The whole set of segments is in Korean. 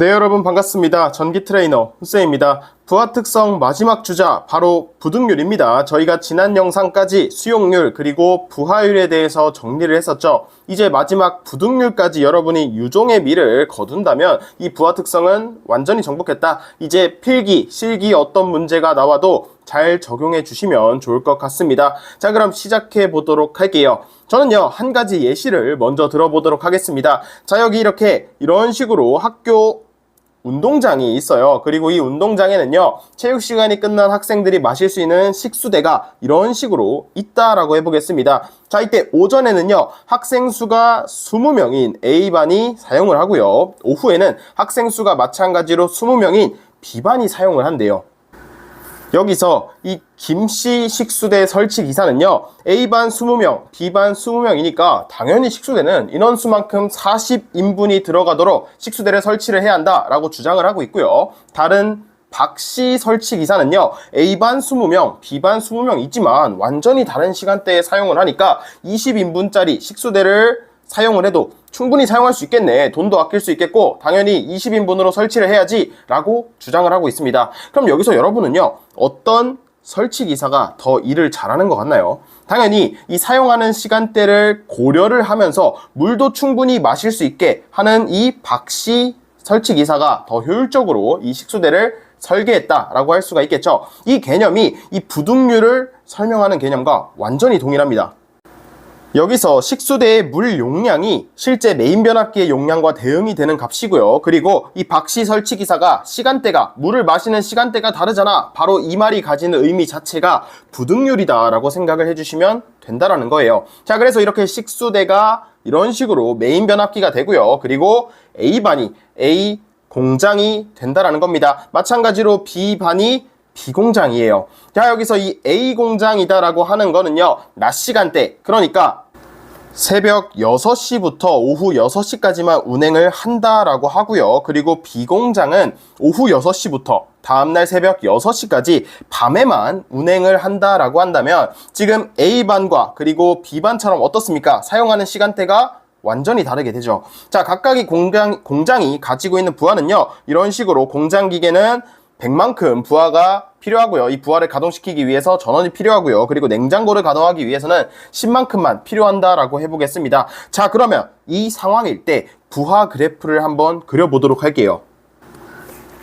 네 여러분 반갑습니다. 전기 트레이너 후세입니다. 부하 특성 마지막 주자 바로 부등률입니다. 저희가 지난 영상까지 수용률 그리고 부하율에 대해서 정리를 했었죠. 이제 마지막 부등률까지 여러분이 유종의 미를 거둔다면 이 부하 특성은 완전히 정복했다. 이제 필기, 실기 어떤 문제가 나와도 잘 적용해 주시면 좋을 것 같습니다. 자, 그럼 시작해 보도록 할게요. 저는요, 한 가지 예시를 먼저 들어보도록 하겠습니다. 자, 여기 이렇게 이런 식으로 학교 운동장이 있어요. 그리고 이 운동장에는요, 체육 시간이 끝난 학생들이 마실 수 있는 식수대가 이런 식으로 있다라고 해보겠습니다. 자, 이때 오전에는요, 학생 수가 20명인 A반이 사용을 하고요. 오후에는 학생 수가 마찬가지로 20명인 B반이 사용을 한대요. 여기서 이 김씨 식수대 설치 기사는요, A반 20명, B반 20명이니까 당연히 식수대는 인원수만큼 40인분이 들어가도록 식수대를 설치를 해야 한다라고 주장을 하고 있고요. 다른 박씨 설치 기사는요, A반 20명, B반 20명 있지만 완전히 다른 시간대에 사용을 하니까 20인분짜리 식수대를 사용을 해도 충분히 사용할 수 있겠네. 돈도 아낄 수 있겠고, 당연히 20인분으로 설치를 해야지. 라고 주장을 하고 있습니다. 그럼 여기서 여러분은요, 어떤 설치 기사가 더 일을 잘하는 것 같나요? 당연히 이 사용하는 시간대를 고려를 하면서 물도 충분히 마실 수 있게 하는 이 박씨 설치 기사가 더 효율적으로 이 식수대를 설계했다라고 할 수가 있겠죠. 이 개념이 이 부등률을 설명하는 개념과 완전히 동일합니다. 여기서 식수대의 물 용량이 실제 메인 변압기의 용량과 대응이 되는 값이고요. 그리고 이 박씨 설치 기사가 시간대가 물을 마시는 시간대가 다르잖아. 바로 이 말이 가지는 의미 자체가 부등률이다라고 생각을 해주시면 된다라는 거예요. 자, 그래서 이렇게 식수대가 이런 식으로 메인 변압기가 되고요. 그리고 A반이 A 공장이 된다라는 겁니다. 마찬가지로 B반이 B공장이에요. 자, 여기서 이 A공장이다라고 하는 거는요, 낮 시간대, 그러니까 새벽 6시부터 오후 6시까지만 운행을 한다라고 하고요. 그리고 B공장은 오후 6시부터 다음날 새벽 6시까지 밤에만 운행을 한다라고 한다면 지금 A반과 그리고 B반처럼 어떻습니까? 사용하는 시간대가 완전히 다르게 되죠. 자, 각각의 공장, 공장이 가지고 있는 부하는요, 이런 식으로 공장 기계는 100만큼 부하가 필요하고요. 이 부하를 가동시키기 위해서 전원이 필요하고요. 그리고 냉장고를 가동하기 위해서는 10만큼만 필요한다라고 해보겠습니다. 자, 그러면 이 상황일 때 부하 그래프를 한번 그려보도록 할게요.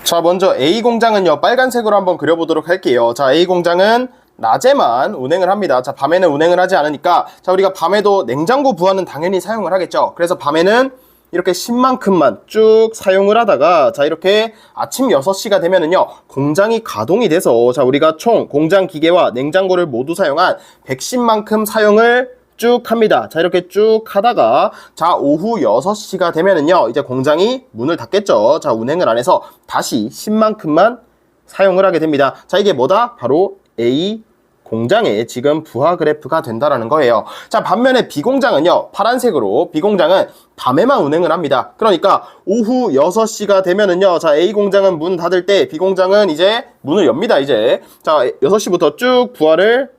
자, 먼저 A 공장은요, 빨간색으로 한번 그려보도록 할게요. 자, A 공장은 낮에만 운행을 합니다. 자, 밤에는 운행을 하지 않으니까, 자, 우리가 밤에도 냉장고 부하는 당연히 사용을 하겠죠. 그래서 밤에는 이렇게 10만큼만 쭉 사용을 하다가 자 이렇게 아침 6시가 되면은요 공장이 가동이 돼서 자 우리가 총 공장 기계와 냉장고를 모두 사용한 110만큼 사용을 쭉 합니다. 자 이렇게 쭉 하다가 자 오후 6시가 되면은요 이제 공장이 문을 닫겠죠. 자 운행을 안 해서 다시 10만큼만 사용을 하게 됩니다. 자 이게 뭐다? 바로 A 공장에 지금 부하 그래프가 된다라는 거예요. 자, 반면에 B공장은요, 파란색으로, B공장은 밤에만 운행을 합니다. 그러니까, 오후 6시가 되면은요, 자, A공장은 문 닫을 때, B공장은 이제 문을 엽니다, 이제. 자, 6시부터 쭉 부하를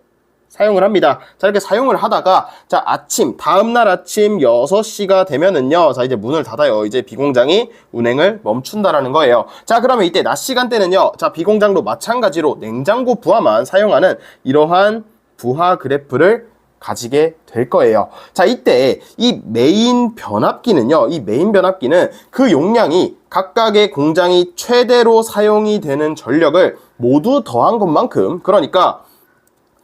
사용을 합니다. 자, 이렇게 사용을 하다가, 자, 아침, 다음날 아침 6시가 되면은요, 자, 이제 문을 닫아요. 이제 비공장이 운행을 멈춘다라는 거예요. 자, 그러면 이때 낮 시간대는요, 자, 비공장도 마찬가지로 냉장고 부하만 사용하는 이러한 부하 그래프를 가지게 될 거예요. 자, 이때 이 메인 변압기는요, 이 메인 변압기는 그 용량이 각각의 공장이 최대로 사용이 되는 전력을 모두 더한 것만큼, 그러니까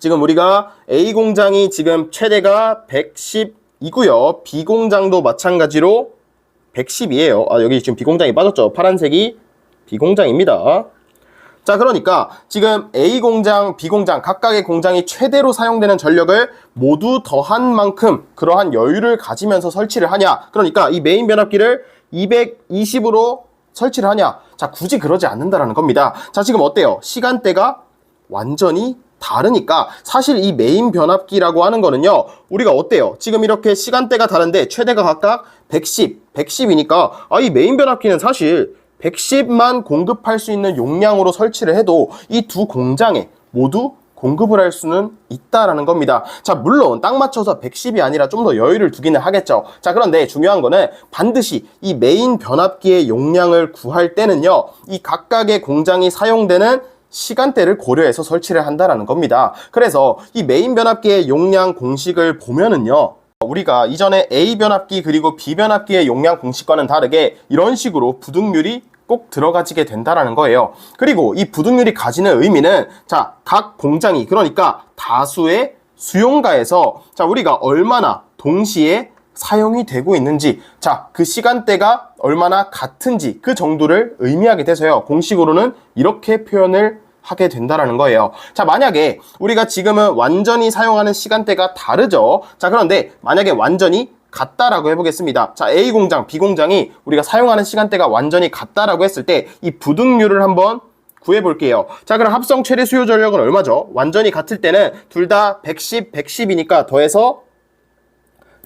지금 우리가 A 공장이 지금 최대가 110이고요. B 공장도 마찬가지로 110이에요. 아, 여기 지금 B 공장이 빠졌죠. 파란색이 B 공장입니다. 자, 그러니까 지금 A 공장, B 공장 각각의 공장이 최대로 사용되는 전력을 모두 더한 만큼 그러한 여유를 가지면서 설치를 하냐? 그러니까 이 메인 변압기를 220으로 설치를 하냐? 자, 굳이 그러지 않는다라는 겁니다. 자, 지금 어때요? 시간대가 완전히 다르니까 사실 이 메인 변압기라고 하는 거는요 우리가 어때요 지금 이렇게 시간대가 다른데 최대가 각각 110 110이니까 아 이 메인 변압기는 사실 110만 공급할 수 있는 용량으로 설치를 해도 이 두 공장에 모두 공급을 할 수는 있다라는 겁니다. 자, 물론 딱 맞춰서 110이 아니라 좀 더 여유를 두기는 하겠죠. 자, 그런데 중요한 거는 반드시 이 메인 변압기의 용량을 구할 때는요, 이 각각의 공장이 사용되는 시간대를 고려해서 설치를 한다라는 겁니다. 그래서 이 메인 변압기의 용량 공식을 보면은요, 우리가 이전에 A 변압기 그리고 B 변압기의 용량 공식과는 다르게 이런 식으로 부등률이 꼭 들어가지게 된다라는 거예요. 그리고 이 부등률이 가지는 의미는 자, 각 공장이 그러니까 다수의 수용가에서 자, 우리가 얼마나 동시에 사용이 되고 있는지 자, 그 시간대가 얼마나 같은지 그 정도를 의미하게 돼서요. 공식으로는 이렇게 표현을 하게 된다라는 거예요. 자, 만약에 우리가 지금은 완전히 사용하는 시간대가 다르죠. 자, 그런데 만약에 완전히 같다라고 해보겠습니다. 자, A 공장, B 공장이 우리가 사용하는 시간대가 완전히 같다라고 했을 때 이 부등률을 한번 구해볼게요. 자, 그럼 합성 최대 수요 전력은 얼마죠? 완전히 같을 때는 둘 다 110, 110이니까 더해서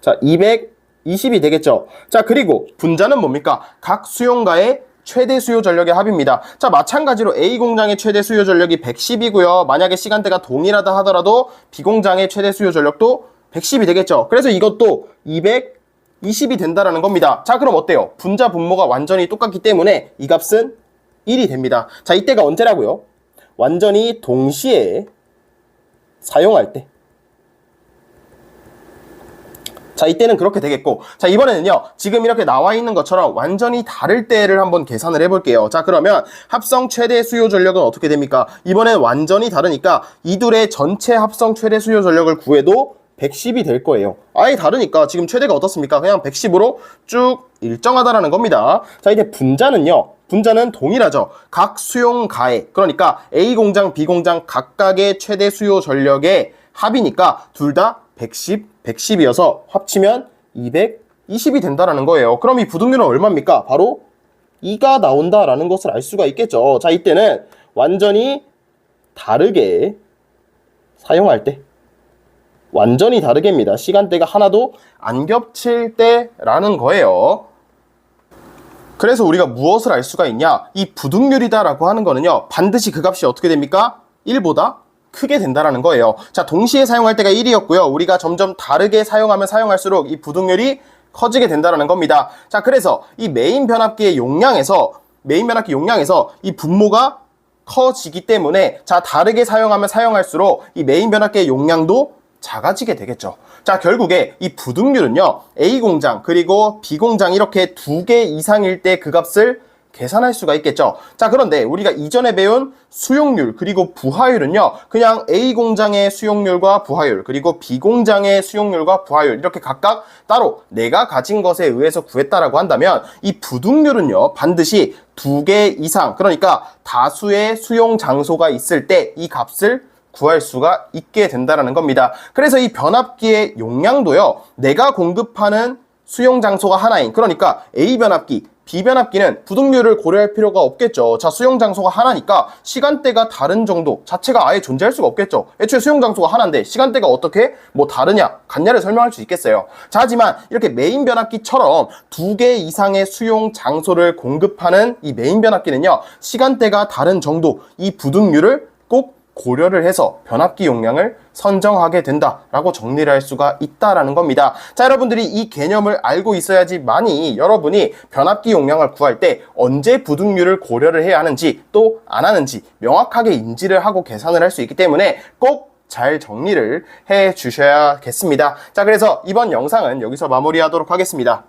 자, 220이 되겠죠. 자, 그리고 분자는 뭡니까? 각 수용가의 최대 수요 전력의 합입니다. 자, 마찬가지로 A 공장의 최대 수요 전력이 110이고요. 만약에 시간대가 동일하다 하더라도 B 공장의 최대 수요 전력도 110이 되겠죠. 그래서 이것도 220이 된다라는 겁니다. 자, 그럼 어때요? 분자 분모가 완전히 똑같기 때문에 이 값은 1이 됩니다. 자, 이때가 언제라고요? 완전히 동시에 사용할 때. 자, 이때는 그렇게 되겠고. 자, 이번에는요. 지금 이렇게 나와 있는 것처럼 완전히 다를 때를 한번 계산을 해볼게요. 자, 그러면 합성 최대 수요 전력은 어떻게 됩니까? 이번엔 완전히 다르니까 이 둘의 전체 합성 최대 수요 전력을 구해도 110이 될 거예요. 아예 다르니까 지금 최대가 어떻습니까? 그냥 110으로 쭉 일정하다라는 겁니다. 자, 이제 분자는요. 분자는 동일하죠. 각 수용가에 그러니까 A 공장, B 공장 각각의 최대 수요 전력의 합이니까 둘 다 110, 110이어서 합치면 220이 된다라는 거예요. 그럼 이 부등률은 얼마입니까? 바로 2가 나온다라는 것을 알 수가 있겠죠. 자, 이때는 완전히 다르게 사용할 때 완전히 다르게입니다. 시간대가 하나도 안 겹칠 때라는 거예요. 그래서 우리가 무엇을 알 수가 있냐? 이 부등률이다라고 하는 거는요. 반드시 그 값이 어떻게 됩니까? 1보다 크게 된다라는 거예요. 자, 동시에 사용할 때가 1이었고요. 우리가 점점 다르게 사용하면 사용할수록 이 부등률이 커지게 된다라는 겁니다. 자, 그래서 이 메인 변압기의 용량에서 메인 변압기 용량에서 이 분모가 커지기 때문에 자, 다르게 사용하면 사용할수록 이 메인 변압기의 용량도 작아지게 되겠죠. 자, 결국에 이 부등률은요, A 공장, 그리고 B 공장 이렇게 두 개 이상일 때 그 값을 계산할 수가 있겠죠. 자, 그런데 우리가 이전에 배운 수용률, 그리고 부하율은요, 그냥 A 공장의 수용률과 부하율, 그리고 B 공장의 수용률과 부하율, 이렇게 각각 따로 내가 가진 것에 의해서 구했다라고 한다면, 이 부등률은요, 반드시 두 개 이상, 그러니까 다수의 수용 장소가 있을 때 이 값을 구할 수가 있게 된다는 겁니다. 그래서 이 변압기의 용량도요, 내가 공급하는 수용 장소가 하나인, 그러니까 A 변압기, B 변압기는 부등률을 고려할 필요가 없겠죠. 자, 수용 장소가 하나니까 시간대가 다른 정도 자체가 아예 존재할 수가 없겠죠. 애초에 수용 장소가 하나인데 시간대가 어떻게 뭐 다르냐, 같냐를 설명할 수 있겠어요. 자, 하지만 이렇게 메인 변압기처럼 두 개 이상의 수용 장소를 공급하는 이 메인 변압기는요, 시간대가 다른 정도, 이 부등률을 꼭 고려를 해서 변압기 용량을 선정하게 된다라고 정리를 할 수가 있다라는 겁니다. 자, 여러분들이 이 개념을 알고 있어야지만이 여러분이 변압기 용량을 구할 때 언제 부등률을 고려를 해야 하는지 또 안 하는지 명확하게 인지를 하고 계산을 할 수 있기 때문에 꼭잘 정리를 해 주셔야겠습니다. 자, 그래서 이번 영상은 여기서 마무리하도록 하겠습니다.